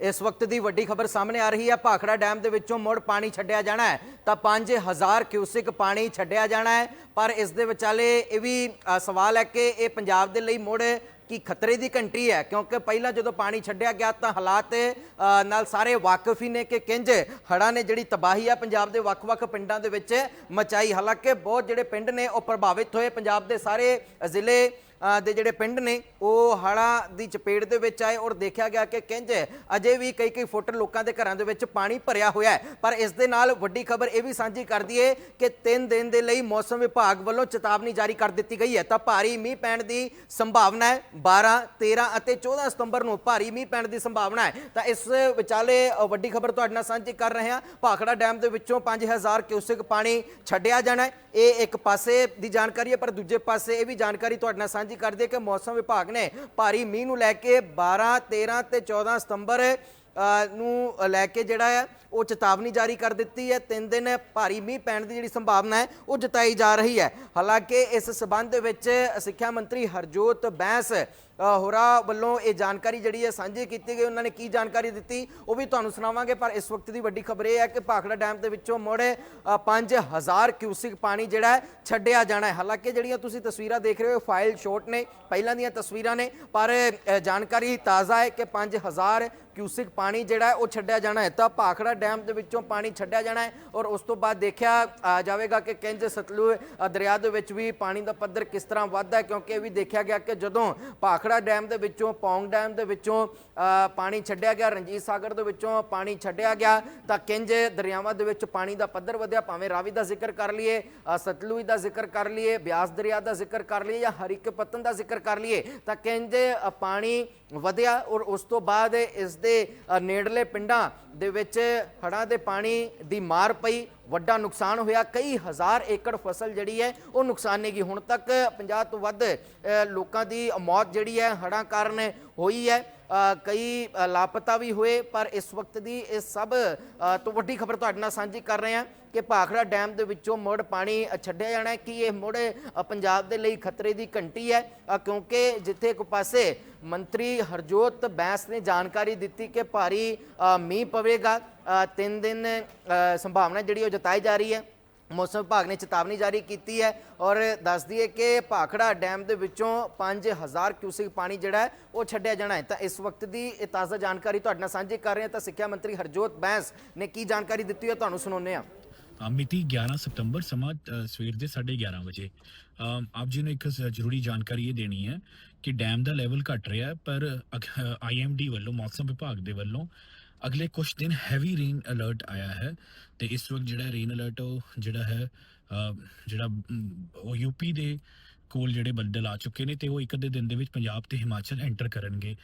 ਇਸ ਵਕਤ ਦੀ ਵੱਡੀ ਖਬਰ ਸਾਹਮਣੇ ਆ ਰਹੀ ਹੈ। ਭਾਖੜਾ ਡੈਮ ਦੇ ਵਿੱਚੋਂ ਮੁੜ ਪਾਣੀ ਛੱਡਿਆ ਜਾਣਾ ਹੈ। ਤਾਂ 5000 ਕਿਊਸਿਕ ਪਾਣੀ ਛੱਡਿਆ ਜਾਣਾ ਹੈ। ਪਰ ਇਸ ਦੇ ਵਿਚਾਲੇ ਇਹ ਵੀ ਸਵਾਲ ਹੈ ਕਿ ਇਹ ਪੰਜਾਬ ਦੇ ਲਈ ਮੁੜ ਕੀ ਖਤਰੇ ਦੀ ਘੰਟੀ ਹੈ? ਕਿਉਂਕਿ ਪਹਿਲਾਂ ਜਦੋਂ ਪਾਣੀ ਛੱਡਿਆ ਗਿਆ ਤਾਂ ਹਾਲਾਤ ਨਾਲ ਸਾਰੇ ਵਾਕਿਫ ਹੀ ਨੇ ਕਿ ਕਿੰਜ ਹੜ੍ਹਾਂ ਨੇ ਜਿਹੜੀ ਤਬਾਹੀ ਆ ਪੰਜਾਬ ਦੇ ਵੱਖ-ਵੱਖ ਪਿੰਡਾਂ ਦੇ ਵਿੱਚ ਮਚਾਈ। ਹਾਲਾਂਕਿ ਬਹੁਤ ਜਿਹੜੇ ਪਿੰਡ ਨੇ ਉਹ ਪ੍ਰਭਾਵਿਤ ਹੋਏ। ਪੰਜਾਬ ਦੇ ਸਾਰੇ ਜ਼ਿਲ੍ਹੇ ਦੇ ਜਿਹੜੇ ਪਿੰਡ ਨੇ, ਉਹ ਹੜ੍ਹਾਂ ਦੀ ਚਪੇਟ ਦੇ ਵਿੱਚ ਆਏ ਔਰ ਦੇਖਿਆ ਗਿਆ ਕਿ ਕਿੰਜ ਅਜੇ ਵੀ ਕਈ ਕਈ ਫੁੱਟ ਲੋਕਾਂ ਦੇ ਘਰਾਂ ਦੇ ਵਿੱਚ ਪਾਣੀ ਭਰਿਆ ਹੋਇਆ ਹੈ। ਪਰ ਇਸ ਦੇ ਨਾਲ ਵੱਡੀ ਖਬਰ ਇਹ ਵੀ ਸਾਂਝੀ ਕਰਦੀ ਹੈ ਕਿ 3 ਦਿਨ ਦੇ ਲਈ ਮੌਸਮ ਵਿਭਾਗ ਵੱਲੋਂ ਚੇਤਾਵਨੀ ਜਾਰੀ ਕਰ ਦਿੱਤੀ ਗਈ ਹੈ। ਤਾਂ ਭਾਰੀ ਮੀਂਹ ਪੈਣ ਦੀ ਸੰਭਾਵਨਾ ਹੈ। 12 13 ਅਤੇ 14 ਸਤੰਬਰ ਨੂੰ ਭਾਰੀ ਮੀਂਹ ਪੈਣ ਦੀ ਸੰਭਾਵਨਾ ਹੈ। ਤਾਂ ਇਸ ਵਿਚਾਲੇ ਵੱਡੀ ਖਬਰ ਤੁਹਾਡੇ ਨਾਲ ਸਾਂਝੀ ਕਰ ਰਹੇ ਹਾਂ। ਭਾਖੜਾ ਡੈਮ ਦੇ ਵਿੱਚੋਂ 5000 ਕਿਊਸਿਕ ਪਾਣੀ ਛੱਡਿਆ ਜਾਣਾ ਹੈ। ਇਹ ਇੱਕ ਪਾਸੇ ਦੀ ਜਾਣਕਾਰੀ ਹੈ, ਪਰ ਦੂਜੇ ਪਾਸੇ ਇਹ ਵੀ ਜਾਣਕਾਰੀ ਤੁਹਾਡੇ ਨਾਲ ਸਾਂਝੀ ਕਰ ਦਈਏ ਕਿ ਮੌਸਮ ਵਿਭਾਗ ਨੇ ਭਾਰੀ ਮੀਂਹ ਨੂੰ ਲੈ ਕੇ 12 13 ਤੇ 14 ਸਤੰਬਰ ਅ, ਨੂੰ ਲੈ ਕੇ ਜਿਹੜਾ ਹੈ ਉਹ ਚੇਤਾਵਨੀ ਜਾਰੀ ਕਰ ਦਿੱਤੀ ਹੈ। ਤਿੰਨ ਦਿਨ ਭਾਰੀ ਮੀਂਹ ਪੈਣ ਦੀ ਜਿਹੜੀ ਸੰਭਾਵਨਾ ਹੈ ਉਹ ਜਤਾਈ ਜਾ ਰਹੀ ਹੈ। ਹਾਲਾਂਕਿ ਇਸ ਸਬੰਧ ਵਿੱਚ ਸਿੱਖਿਆ ਮੰਤਰੀ ਹਰਜੋਤ ਬੈਂਸ ਹੋਰਾਂ ਵੱਲੋਂ ਇਹ ਜਾਣਕਾਰੀ ਜਿਹੜੀ ਹੈ ਸਾਂਝੀ ਕੀਤੀ ਗਈ ਉਹਨਾਂ ਨੇ ਕੀ ਜਾਣਕਾਰੀ ਦਿੱਤੀ ਉਹ ਵੀ ਤੁਹਾਨੂੰ ਸੁਣਾਵਾਂਗੇ ਪਰ ਇਸ ਵਕਤ ਦੀ ਵੱਡੀ ਖਬਰ ਇਹ ਹੈ ਕਿ ਭਾਖੜਾ ਡੈਮ ਦੇ ਵਿੱਚੋਂ ਮੁੜ ਅ, 5000 ਕਿਊਸਿਕ ਪਾਣੀ ਜਿਹੜਾ ਹੈ ਛੱਡਿਆ ਜਾਣਾ ਹੈ। ਹਾਲਾਂਕਿ ਜਿਹੜੀਆਂ ਤੁਸੀਂ ਤਸਵੀਰਾਂ ਦੇਖ ਰਹੇ ਹੋ ਫਾਈਲ ਸ਼ਾਟ ਨੇ ਪਹਿਲਾਂ ਦੀਆਂ ਤਸਵੀਰਾਂ ਨੇ ਪਰ ਜਾਣਕਾਰੀ ਤਾਜ਼ਾ ਹੈ ਕਿ 5000 ਕਿਊਸਿਕ ਪਾਣੀ ਜਿਹੜਾ ਉਹ ਛੱਡਿਆ ਜਾਣਾ ਹੈ। ਤਾਂ ਭਾਖੜਾ ਡੈਮ ਦੇ ਵਿੱਚੋਂ ਪਾਣੀ ਛੱਡਿਆ ਜਾਣਾ ਹੈ ਔਰ ਉਸ ਤੋਂ ਬਾਅਦ ਦੇਖਿਆ ਅ, ਜਾਵੇਗਾ ਕਿ ਕਿੰਜ ਸਤਲੁਜ ਦਰਿਆ ਦੇ ਵਿੱਚ ਵੀ ਪਾਣੀ ਦਾ ਪੱਧਰ ਕਿਸ ਤਰ੍ਹਾਂ ਵੱਧਦਾ ਹੈ ਕਿਉਂਕਿ ਇਹ ਵੀ ਦੇਖਿਆ ਗਿਆ ਕਿ ਜਦੋਂ ਭਾਖੜਾ ਡੈਮ ਦੇ ਵਿੱਚੋਂ ਪੌਂਗ ਡੈਮ ਦੇ ਵਿੱਚੋਂ ਪਾਣੀ ਛੱਡਿਆ ਗਿਆ ਰਣਜੀਤ ਸਾਗਰ ਦੇ ਵਿੱਚੋਂ ਪਾਣੀ ਛੱਡਿਆ ਗਿਆ। ਤਾਂ ਕਿੰਜ ਦਰਿਆਵਾਂ ਦੇ ਵਿੱਚ ਪਾਣੀ ਦਾ ਪੱਧਰ ਵਧਿਆ ਭਾਵੇਂ ਰਾਵੀ ਦਾ ਜ਼ਿਕਰ ਕਰ ਲਈਏ ਅ, ਸਤਲੁਜ ਦਾ ਜ਼ਿਕਰ ਕਰ ਲਈਏ ਬਿਆਸ ਦਰਿਆ ਦਾ ਜ਼ਿਕਰ ਕਰ ਲਈਏ ਜਾਂ ਹਰੀਕੇ ਪਤਨ ਦਾ ਜ਼ਿਕਰ ਕਰ ਲਈਏ ਤਾਂ ਕਿੰਜ ਪਾਣੀ ਵਧਿਆ ਔਰ ਉਸ ਤੋਂ ਬਾਅਦ ਇਸ ਦੇ ਨੇੜਲੇ ਪਿੰਡਾਂ ਦੇ ਵਿੱਚ ਹੜ੍ਹਾਂ ਦੇ ਪਾਣੀ ਦੀ ਮਾਰ ਪਈ। ਵੱਡਾ ਨੁਕਸਾਨ ਹੋਇਆ। ਕਈ ਹਜ਼ਾਰ ਏਕੜ ਫਸਲ ਜਿਹੜੀ ਹੈ, ਉਹ ਨੁਕਸਾਨੇਗੀ। ਹੁਣ ਤੱਕ 50 ਤੋਂ ਵੱਧ ਲੋਕਾਂ ਦੀ ਮੌਤ ਜਿਹੜੀ ਹੈ, ਹੜ੍ਹਾਂ ਕਾਰਨ ਹੋਈ ਹੈ। ਕਈ ਲਾਪਤਾ ਵੀ ਹੋਏ, ਪਰ ਇਸ ਵਕਤ ਦੀ ਇਹ ਸਭ ਤੋਂ ਵੱਡੀ ਖਬਰ ਤੁਹਾਡੇ ਨਾਲ ਸਾਂਝੀ ਕਰ ਰਹੇ ਹਾਂ ਕਿ ਭਾਖੜਾ ਡੈਮ ਦੇ ਵਿੱਚੋਂ ਮੁੜ ਪਾਣੀ ਛੱਡਿਆ ਜਾਣਾ ਹੈ। ਕਿ ਇਹ ਮੁੜ ਪੰਜਾਬ ਦੇ ਲਈ ਖਤਰੇ ਦੀ ਘੰਟੀ ਹੈ? ਕਿਉਂਕਿ ਜਿੱਥੇ ਇੱਕ ਪਾਸੇ ਮੰਤਰੀ ਹਰਜੋਤ ਬੈਂਸ ਨੇ ਜਾਣਕਾਰੀ ਦਿੱਤੀ ਕਿ ਭਾਰੀ ਮੀਂਹ ਪਵੇਗਾ ਤਿੰਨ ਦਿਨ ਸੰਭਾਵਨਾ ਜਿਹੜੀ ਉਹ ਜਤਾਈ ਜਾ ਰਹੀ ਹੈ। ਮੌਸਮ ਵਿਭਾਗ ਨੇ ਚੇਤਾਵਨੀ ਜਾਰੀ ਕੀਤੀ ਹੈ ਔਰ ਦੱਸ ਦਈਏ ਕਿ ਭਾਖੜਾ ਡੈਮ ਦੇ ਵਿੱਚੋਂ 5000 ਕਿਊਸਿਕ ਪਾਣੀ ਜਿਹੜਾ ਹੈ ਉਹ ਛੱਡਿਆ ਜਾਣਾ ਹੈ। ਤਾਂ ਇਸ ਵਕਤ ਦੀ ਤਾਜ਼ਾ ਜਾਣਕਾਰੀ ਤੁਹਾਡੇ ਨਾਲ ਸਾਂਝੀ ਕਰ ਰਹੇ ਹਾਂ। ਤਾਂ ਸਿੱਖਿਆ ਮੰਤਰੀ ਹਰਜੋਤ ਬੈਂਸ ਨੇ ਕੀ ਜਾਣਕਾਰੀ ਦਿੱਤੀ ਹੈ ਤੁਹਾਨੂੰ ਸੁਣਾਉਂਦੇ ਹਾਂ। ਮਿਤੀ 11 ਸਤੰਬਰ ਸਮਾਂ ਸਵੇਰ ਦੇ 11:30 ਵਜੇ। ਆਪ ਜੀ ਨੂੰ ਇੱਕ ਜ਼ਰੂਰੀ ਜਾਣਕਾਰੀ ਇਹ ਦੇਣੀ ਹੈ ਕਿ ਡੈਮ ਦਾ ਲੈਵਲ ਘਟ ਰਿਹਾ ਹੈ, ਪਰ ਆਈਐਮਡੀ ਵੱਲੋਂ, ਮੌਸਮ ਵਿਭਾਗ ਦੇ ਵੱਲੋਂ ਅਗਲੇ ਕੁਝ ਦਿਨ ਹੈਵੀ ਰੇਨ ਅਲਰਟ ਆਇਆ ਹੈ ਤੇ ਇਸ ਵਕਤ ਜਿਹੜਾ ਰੇਨ ਅਲਰਟ ਉਹ ਜਿਹੜਾ ਹੈ ਜਿਹੜਾ ਮ, ਉਹ ਯੂਪੀ ਦੇ ਕੋਲ ਜਿਹੜੇ ਬੱਦਲ ਆ ਚੁੱਕੇ ਨੇ ਤੇ ਉਹ ਇੱਕ ਅੱਧੇ ਦਿਨ ਦੇ ਵਿੱਚ ਪੰਜਾਬ ਤੇ ਹਿਮਾਚਲ ਐਂਟਰ ਕਰਨਗੇ।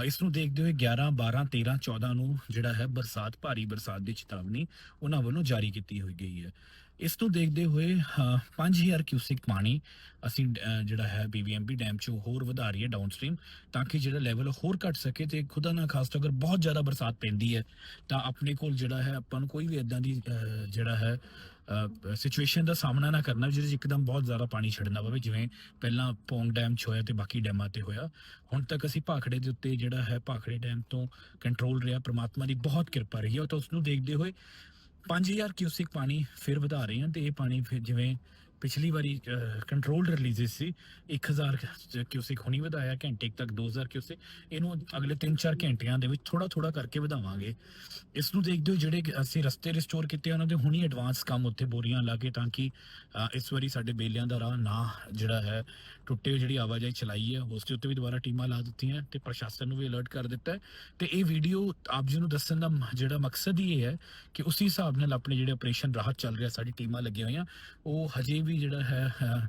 ਅ, ਇਸ ਨੂੰ ਦੇਖਦੇ ਹੋਏ 11 12 13 14 ਨੂੰ ਜਿਹੜਾ ਹੈ ਬਰਸਾਤ ਭਾਰੀ ਬਰਸਾਤ ਦੀ ਚੇਤਾਵਨੀ ਉਹਨਾਂ ਵੱਲੋਂ ਜਾਰੀ ਕੀਤੀ ਹੋਈ ਗਈ ਹੈ। ਇਸ ਨੂੰ ਦੇਖਦੇ ਹੋਏ ਅ, 5000 ਕਿਊਸਿਕ ਪਾਣੀ ਅਸੀਂ ਅ, ਜਿਹੜਾ ਹੈ ਬੀਬੀਐਮਬੀ ਡੈਮ 'ਚੋਂ ਹੋਰ ਵਧਾ ਰਹੀ ਹੈ ਡਾਊਨਸਟ੍ਰੀਮ ਤਾਂ ਕਿ ਜਿਹੜਾ ਲੈਵਲ ਹੋਰ ਘਟ ਸਕੇ ਤੇ ਖੁਦਾ ਨਾ ਖਾਸ ਤੋਂ ਅਗਰ ਬਹੁਤ ਜ਼ਿਆਦਾ ਬਰਸਾਤ ਪੈਂਦੀ ਹੈ ਤਾਂ ਆਪਣੇ ਕੋਲ ਜਿਹੜਾ ਹੈ ਆਪਾਂ ਨੂੰ ਕੋਈ ਵੀ ਇਦਾਂ ਦੀ ਜਿਹੜਾ ਹੈ ਸਿਚੁਏਸ਼ਨ ਦਾ ਸਾਹਮਣਾ ਨਾ ਕਰਨਾ, ਜਿਹਦੇ 'ਚ ਇੱਕਦਮ ਬਹੁਤ ਜ਼ਿਆਦਾ ਪਾਣੀ ਛੱਡਣਾ ਪਵੇ, ਜਿਵੇਂ ਪਹਿਲਾਂ ਪੌਂਗ ਡੈਮ 'ਚ ਹੋਇਆ ਤੇ ਬਾਕੀ ਡੈਮਾਂ ਤੇ ਹੋਇਆ। ਹੁਣ ਤੱਕ ਅਸੀਂ ਭਾਖੜੇ ਦੇ ਉੱਤੇ ਜਿਹੜਾ ਹੈ, ਭਾਖੜੇ ਡੈਮ ਤੋਂ ਕੰਟਰੋਲ ਰਿਹਾ, ਪ੍ਰਮਾਤਮਾ ਦੀ ਬਹੁਤ ਕਿਰਪਾ ਰਹੀ ਹੈ। ਤਾਂ ਉਸ ਨੂੰ ਦੇਖਦੇ ਹੋਏ 5000 ਕਿਊਸਿਕ ਪਾਣੀ ਫਿਰ ਵਧਾ ਰਹੇ ਹਾਂ ਤੇ ਇਹ ਪਾਣੀ ਫਿਰ ਜਿਵੇਂ ਪਿਛਲੀ ਵਾਰੀ ਕੰਟਰੋਲ ਰਿਲੀਜ਼ਸ ਸੀ। 1000 ਕਿਊਸਿਕ ਹੁਣੀ ਵਧਾਇਆ, ਘੰਟੇ ਕੁ ਤੱਕ 2000 ਕਿਊਸਿਕ। ਇਹਨੂੰ ਅਗਲੇ 3-4 ਘੰਟਿਆਂ ਦੇ ਵਿੱਚ ਥੋੜਾ ਥੋੜਾ ਕਰਕੇ ਵਧਾਵਾਂਗੇ। ਇਸ ਨੂੰ ਦੇਖਦੇ ਹੋ, ਜਿਹੜੇ ਅਸੀਂ ਰਸਤੇ ਰਿਸਟੋਰ ਕੀਤੇ ਉਹਨਾਂ ਦੇ ਹੁਣੀ ਐਡਵਾਂਸ ਕੰਮ ਉੱਥੇ ਬੋਰੀਆਂ ਲਾ ਕੇ ਤਾਂ ਕਿ ਇਸ ਵਾਰੀ ਸਾਡੇ ਬੇਲਿਆਂ ਦਾ ਰਾਹ ਨਾ ਜਿਹੜਾ ਹੈ, ਟੁੱਟੇ ਹੋਏ ਜਿਹੜੀ ਆਵਾਜਾਈ ਚਲਾਈ ਹੈ, ਉਸ ਦੇ ਉੱਤੇ ਵੀ ਦੁਬਾਰਾ ਟੀਮਾਂ ਲਾ ਦਿੱਤੀਆਂ ਤੇ ਪ੍ਰਸ਼ਾਸਨ ਨੂੰ ਵੀ ਅਲਰਟ ਕਰ ਦਿੱਤਾ ਹੈ। ਤੇ ਇਹ ਵੀਡੀਓ ਆਪ ਜੀ ਨੂੰ ਦੱਸਣ ਦਾ ਮ- ਜਿਹੜਾ ਮਕਸਦ ਹੀ ਇਹ ਹੈ ਕਿ ਉਸੇ ਹਿਸਾਬ ਨਾਲ ਆਪਣੇ ਜਿਹੜੇ ਆਪਰੇਸ਼ਨ ਰਾਹਤ ਚੱਲ ਰਿਹਾ, ਸਾਡੀ ਟੀਮਾਂ ਲੱਗੀਆਂ ਹੋਈਆਂ, ਉਹ ਹਜੇ ਵੀ ਜਿਹੜਾ ਹੈ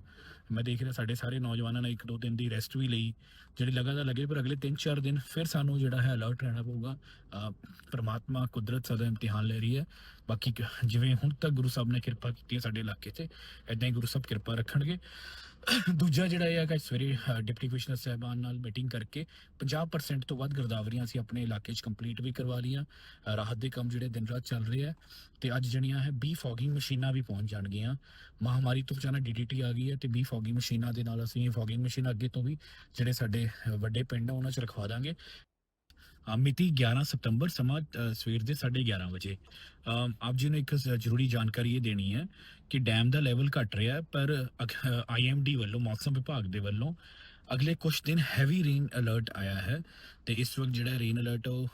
ਮੈਂ ਦੇਖ ਰਿਹਾ ਸਾਡੇ ਸਾਰੇ ਨੌਜਵਾਨਾਂ ਨੇ ਇੱਕ ਦੋ ਦਿਨ ਦੀ ਰੈਸਟ ਵੀ ਲਈ। ਜਿਹੜੀ ਲਗਾਤਾਰ ਲੱਗੇ, ਪਰ ਅਗਲੇ 3-4 ਦਿਨ ਫਿਰ ਸਾਨੂੰ ਜਿਹੜਾ ਹੈ ਅਲਰਟ ਰਹਿਣਾ ਪਊਗਾ। ਪਰਮਾਤਮਾ ਕੁਦਰਤ ਸਦਾ ਇਮਤਿਹਾਨ ਲੈ ਰਹੀ ਹੈ। ਬਾਕੀ ਜਿਵੇਂ ਹੁਣ ਤੱਕ ਗੁਰੂ ਸਾਹਿਬ ਨੇ ਕਿਰਪਾ ਕੀਤੀ ਹੈ ਸਾਡੇ ਇਲਾਕੇ 'ਤੇ ਐਦਾਂ ਹੀ ਗੁਰੂ ਸਾਹਿਬ ਕਿਰਪਾ ਰੱਖਣਗੇ। ਦੂਜਾ ਜਿਹੜਾ ਇਹ ਹੈਗਾ, ਸਵੇਰੇ ਡਿਪਟੀ ਕਮਿਸ਼ਨਰ ਸਾਹਿਬਾਨ ਨਾਲ ਮੀਟਿੰਗ ਕਰਕੇ 50% ਤੋਂ ਵੱਧ ਗਰਦਾਵਰੀਆਂ ਅਸੀਂ ਆਪਣੇ ਇਲਾਕੇ 'ਚ ਕੰਪਲੀਟ ਵੀ ਕਰਵਾ ਲਈਆਂ। ਰਾਹਤ ਦੇ ਕੰਮ ਜਿਹੜੇ ਦਿਨ ਰਾਤ ਚੱਲ ਰਹੇ ਆ। ਤੇ ਅੱਜ ਜਿਹੜੀਆਂ ਹੈ, ਬੀ ਫੋਗਿੰਗ ਮਸ਼ੀਨਾਂ ਵੀ ਪਹੁੰਚ ਜਾਣਗੀਆਂ। ਮਹਾਮਾਰੀ ਤੋਂ ਬਚਾਉਣਾ ਡੀਡੀਟੀ ਆ ਗਈ ਹੈ ਤੇ ਬੀ ਫੋਗਿੰਗ ਮਸ਼ੀਨਾਂ ਦੇ ਨਾਲ ਅਸੀਂ ਫੋਗਿੰਗ ਮਸ਼ੀਨ ਅੱਗੇ ਤੋਂ ਵੀ ਜਿਹੜੇ ਸਾਡੇ ਵੱਡੇ ਪਿੰਡ ਆ, ਉਹਨਾਂ 'ਚ ਰਖਵਾ ਦਾਂਗੇ। ਮਿਤੀ 11 ਸਤੰਬਰ ਸਮਾਂ ਸਵੇਰ ਦੇ 11:30 ਵਜੇ। ਆਪ ਜੀ ਨੂੰ ਇੱਕ ਜ਼ਰੂਰੀ ਜਾਣਕਾਰੀ ਇਹ ਦੇਣੀ ਹੈ ਕਿ ਡੈਮ ਦਾ ਲੈਵਲ ਘਟ ਰਿਹਾ ਹੈ, ਪਰ ਆਈਐਮਡੀ ਵੱਲੋਂ, ਮੌਸਮ ਵਿਭਾਗ ਦੇ ਵੱਲੋਂ ਅਗਲੇ ਕੁਝ ਦਿਨ ਹੈਵੀ ਰੇਨ ਅਲਰਟ ਆਇਆ ਹੈ। ਤੇ ਇਸ ਵਕਤ ਜਿਹੜਾ ਰੇਨ ਅਲਰਟ ਉਹ